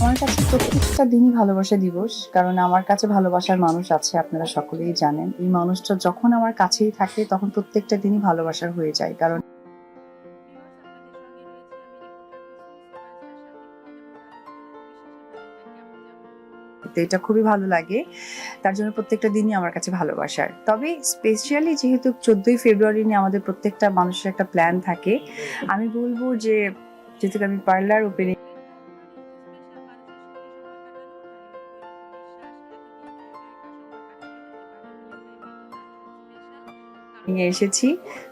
প্রত্যেকটা দিনই ভালোবাসা দিবস, কারণ আমার কাছে ভালোবাসার মানুষ আছে, আপনারা সকলেই জানেন। এই মানুষটা যখন আমার কাছেই থাকে, তখন প্রত্যেকটা দিনই ভালোবাসার হয়ে যায়, কারণ তো এটা খুবই ভালো লাগে। তার জন্য প্রত্যেকটা দিনই আমার কাছে ভালোবাসার। তবে স্পেশালি যেহেতু চোদ্দই ফেব্রুয়ারি নিয়ে আমাদের প্রত্যেকটা মানুষের একটা প্ল্যান থাকে, আমি বলব যে, যেহেতু আমি পার্লার ওপেনিং নিয়ে এসেছি।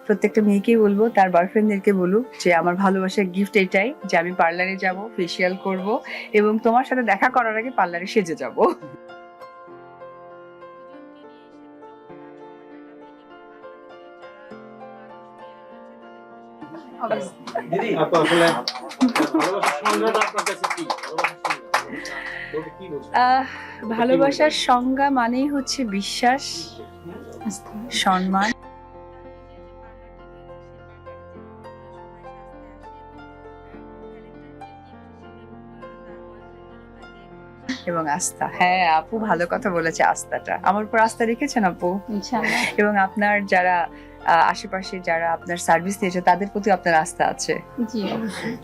প্রত্যেকটা মেয়েকেই বলব তার বয়ফ্রেন্ডদেরকে বলুক যে আমার ভালোবাসার গিফট এটাই যে আমি পার্লারে যাব ফেসিয়াল করব এবং তোমার সাথে দেখা করার আগে পার্লারে সেজে যাব। দিদি আপু আসলে ভালোবাসার সংজ্ঞাটা আপনার কাছে কি? ভালোবাসার সংজ্ঞা মানেই হচ্ছে বিশ্বাস সম্মান এবং আস্থা। হ্যাঁ আপু ভালো কথা বলেছে আস্থাটা। আমার উপর আস্থা রেখেছেন আপু। এবং আপনার যারা আশেপাশে যারা আপনার সার্ভিস দিয়েছে তাদের প্রতি আপনার আস্থা আছে। জি অবশ্যই।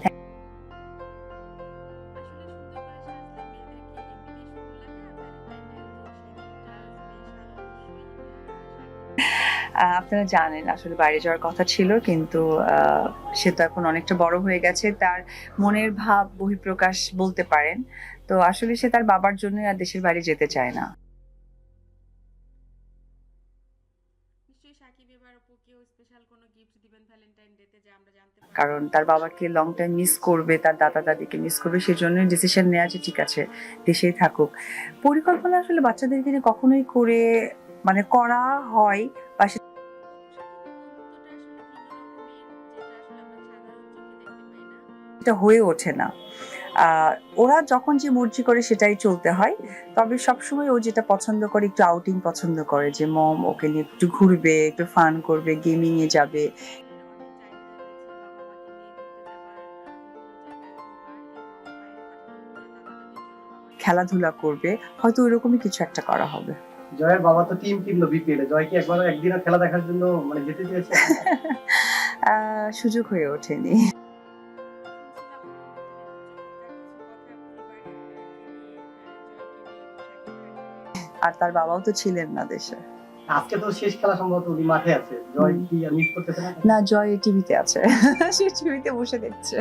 আপনারা জানেন আসলে বাইরে যাওয়ার কথা ছিল কিন্তু সে তো এখন অনেকটা বড় হয়ে গেছে। তার মনের ভাব বহিঃপ্রকাশ বলতে পারেন। তো আসলে সে তার বাবার জন্য আর দেশের বাইরে যেতে চায় না। কারণ তার বাবাকে লং টাইম মিস করবে তার দাদা দাদিকে মিস করবে সেজন্য ডিসিশন নেওয়া যে ঠিক আছে দেশেই থাকুক। পরিকল্পনা আসলে বাচ্চাদেরকে কখনোই করে মানে করা হয় এটা হয়ে ওঠে না। ওরা যখন যে মর্জি করে সেটাই চলতে হয়। তবে সবসময় ও যেটা পছন্দ করে, একটু আউটিং পছন্দ করে যে, মম, ওকে নিয়ে একটু ঘুরবে, একটু ফান করবে গেমিং এ যাবে। খেলাধুলা করবে, হয়তো ওইরকমই কিছু একটা করা হবে। জয়ের বাবা তো টিম কিনলো বিপিএল এ জয় কি একবার একদিনও খেলা দেখার জন্য মানে যেতে চেয়েছে? সুযোগ হয়ে ওঠেনি। আর তার বাবাও তো ছিলেন না দেশে। আজকে তো শেষ খেলা সম্ভবত উনি মাঠে আছে। জয় কি মিস করতেছে না? না জয় টিভিতে আছে। সে টিভিতে বসে দেখছে।